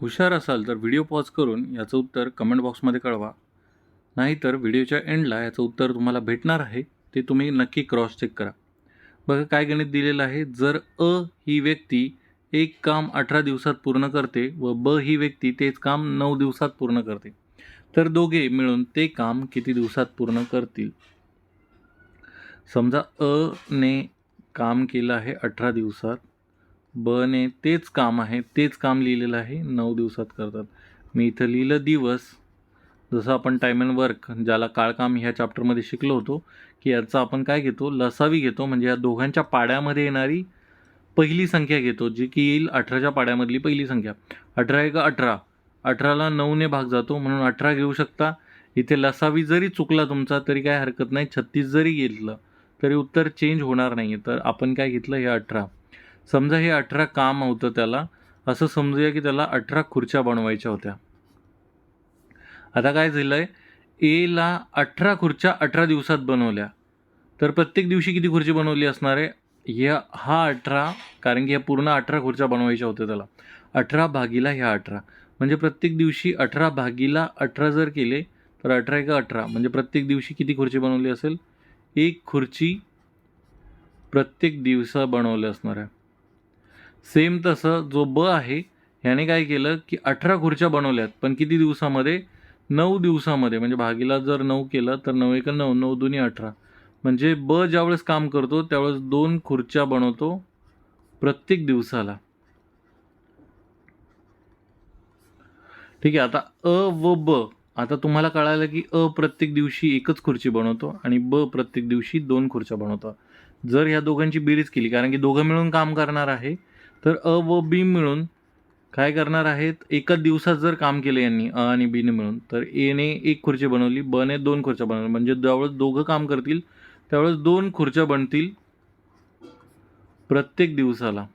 हुशार असाल तर व्हिडिओ पॉज करून याचं उत्तर कमेंट बॉक्समध्ये कळवा. नाहीतर व्हिडिओच्या एंडला याचं उत्तर तुम्हाला भेटणार आहे ते तुम्ही नक्की क्रॉस चेक करा. बघा काय गणित दिलेलं आहे. जर अ ही व्यक्ती एक काम अठरा दिवसात पूर्ण करते व ब ही व्यक्ती तेच काम नऊ दिवसात पूर्ण करते तर दोघे मिळून ते काम किती दिवसात पूर्ण करतील? समजा अ ने काम केलं आहे अठरा दिवसात बने तेच काम आहे तेच काम लिहिलेलं आहे नऊ दिवसात करतात. मी इथं लिहिलं दिवस. जसं आपण टाईम अँड वर्क ज्याला काळकाम ह्या चॅप्टरमध्ये शिकलो होतो की याचा आपण काय घेतो? लसावी घेतो म्हणजे या दोघांच्या पाड्यामध्ये येणारी पहिली संख्या घेतो जी की येईल अठराच्या पाड्यामधली पहिली संख्या. अठरा एक अठरा. अठराला नऊने भाग जातो म्हणून अठरा घेऊ शकता. इथे लसावी जरी चुकला तुमचा तरी काय हरकत नाही. छत्तीस जरी घेतलं तरी उत्तर चेंज होणार नाही तर आपण काय घेतलं? हे अठरा. समजा हे अठरा काम होतं त्याला असं समजूया की त्याला अठरा खुर्च्या बनवायच्या होत्या. आता काय झालं आहे एला अठरा खुर्च्या अठरा दिवसात बनवल्या. तर प्रत्येक दिवशी किती खुर्ची बनवली असणार आहे? ह्या हा अठरा कारण की ह्या पूर्ण अठरा खुर्च्या बनवायच्या होत्या त्याला. अठरा भागीला ह्या अठरा. म्हणजे प्रत्येक दिवशी अठरा भागीला अठरा जर केले तर अठरा एक अठरा. म्हणजे प्रत्येक दिवशी किती खुर्ची बनवली असेल? एक खुर्ची प्रत्येक दिवसा बनवलं असणार आहे. सेम तसं जो ब आहे ह्याने काय केलं की अठरा खुर्च्या बनवल्यात पण किती दिवसामध्ये? नऊ दिवसामध्ये. म्हणजे भागीला जर नऊ केलं तर नऊ एक नऊ नऊ दोन्ही अठरा. म्हणजे ब ज्यावेळेस काम करतो त्यावेळेस दोन खुर्च्या बनवतो प्रत्येक दिवसाला. ठीक आहे आता अ व ब. आता तुम्हाला कळालं की अ प्रत्येक दिवशी एकच खुर्ची बनवतो आणि ब प्रत्येक दिवशी दोन खुर्च्या बनवतो. जर ह्या दोघांची बेरीज केली कारण की दोघं मिळून काम करणार आहे तर अ व बी मिळून काय करणार आहेत? एकाच दिवसात जर काम केलं यांनी अ आणि बीने मिळून तर एने एक खुर्ची बनवली बने दोन खुर्च्या बनवल्या. म्हणजे ज्यावेळेस दोघं काम करतील त्यावेळेस दोन खुर्च्या बनतील प्रत्येक दिवसाला.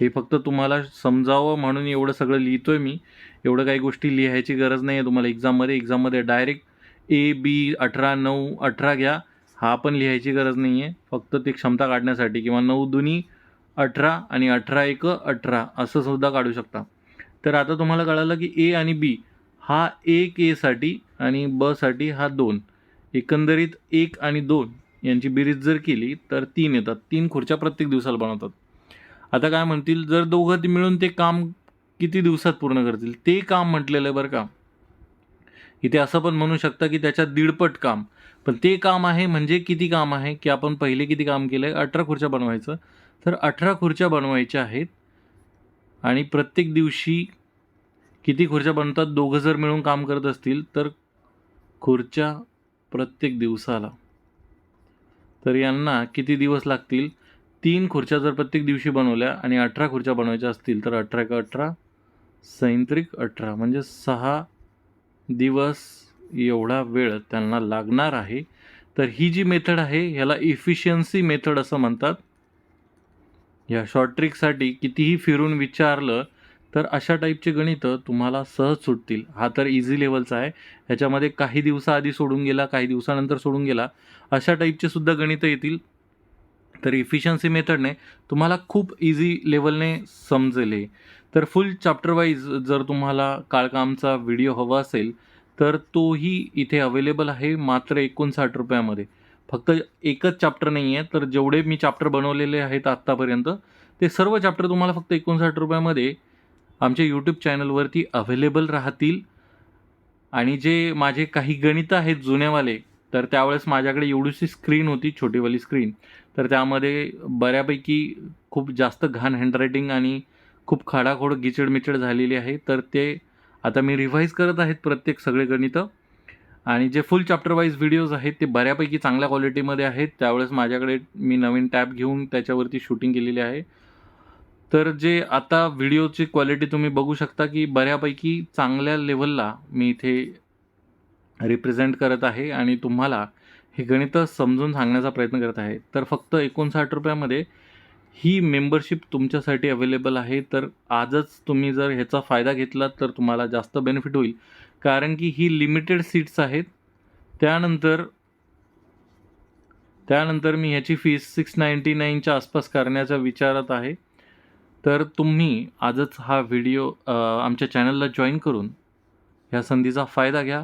हे फक्त तुम्हाला समजावं म्हणून एवढं सगळं लिहितोय मी. एवढं काही गोष्टी लिहायची गरज नाही आहे तुम्हाला एक्झाममध्ये एक्झाममध्ये डायरेक्ट ए बी अठरा नऊ अठरा घ्या. हा पण लिहायची गरज नाही आहे फक्त ते क्षमता काढण्यासाठी किंवा नऊ दुनी अठरा आणि अठरा एक अठरा असं सुद्धा काढू शकता. तर आता तुम्हाला कळालं की ए आणि बी हा एक एसाठी आणि बसाठी हा दोन. एकंदरीत एक आणि दोन यांची बेरीज जर केली तर तीन येतात. तीन खुर्च्या प्रत्येक दिवसाला बनवतात. आता काय म्हणतील जर दोघं ती मिळून ते काम किती दिवसात पूर्ण करतील? ते काम म्हटलेलं आहे बरं का. इथे असं पण म्हणू शकता की त्याच्यात दीडपट काम. पण ते काम आहे म्हणजे किती काम आहे? की आपण पहिले किती काम केलं आहे अठरा खुर्च्या बनवायचं. तर अठरा खुर्च्या बनवायच्या आहेत. आणि प्रत्येक दिवशी किती खुर्च्या बनतात दोघं जर मिळून काम करत असतील तर खुर्च्या प्रत्येक दिवसाला. तर यांना किती दिवस लागतील? तीन खुर्च्या जर प्रत्येक दिवशी बनवल्या आणि अठरा खुर्च्या बनवायच्या असतील तर अठरा का अठरा सैंत्रिक अठरा म्हणजे सहा दिवस एवढा वेळ त्यांना लागणार आहे. तर ही जी मेथड आहे ह्याला इफिशियन्सी मेथड असं म्हणतात. या शॉर्ट ट्रिकसाठी कितीही फिरून विचारलं तर अशा टाईपचे गणितं तुम्हाला सहज सुटतील. हा तर इझी लेवलचा आहे. ह्याच्यामध्ये काही दिवसाआधी सोडून गेला काही दिवसानंतर सोडून गेला अशा टाईपचे सुद्धा गणितं येतील. तर इफिशियन्सी मेथडने तुम्हाला खूप इझी लेवलने समजेल. हे तर फुल चॅप्टर वाईज जर तुम्हाला काळकामचा व्हिडिओ हवा असेल तर तोही इथे अवेलेबल आहे मात्र एकोणसाठ रुपयामध्ये. फक्त एकच चॅप्टर नाही आहे तर जेवढे मी चॅप्टर बनवलेले आहेत आत्तापर्यंत ते सर्व चॅप्टर तुम्हाला फक्त एकोणसाठ रुपयामध्ये आमच्या यूट्यूब चॅनलवरती अवेलेबल राहतील. आणि जे माझे काही गणितं आहेत जुन्यावाले तर त्यावेळेस माझ्याकडे एवढीशी स्क्रीन होती छोटीवाली स्क्रीन तर त्यामध्ये बऱ्यापैकी खूप जास्त घाण हँडरायटिंग आणि खूप खाडाखोड गिचडमिचड झालेली आहे. तर ते आता मी रिव्हाईज करत आहेत प्रत्येक सगळे गणितं. आणि जे फुल चॅप्टर वाईज व्हिडिओज आहेत ते बऱ्यापैकी चांगल्या क्वालिटीमध्ये आहेत. त्यावेळेस माझ्याकडे मी नवीन टॅब घेऊन त्याच्यावरती शूटिंग केलेली आहे. तर जे आता व्हिडिओची क्वालिटी तुम्ही बघू शकता की बऱ्यापैकी चांगल्या लेवलला मी इथे रिप्रेझेंट करत आहे आणि तुम्हाला हे गणितं समजून सांगण्याचा प्रयत्न करत आहे. तर फक्त एकोणसाठ रुपयामध्ये ही मेंबरशिप तुमच्यासाठी अवेलेबल आहे. तर आजच तुम्ही जर ह्याचा फायदा घेतला तर तुम्हाला जास्त बेनिफिट होईल. कारण की ही लिमिटेड सीट्स आहेत. त्यानंतर त्यानंतर मी ह्याची फीस सिक्स नाईंटी नाईनच्या आसपास करण्याचा विचारात आहे. तर तुम्ही आजच हा व्हिडिओ आमच्या चॅनलला जॉईन करून ह्या संधीचा फायदा घ्या.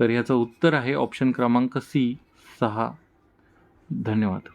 तर ह्याचं उत्तर आहे ऑप्शन क्रमांक सी सहा. धन्यवाद.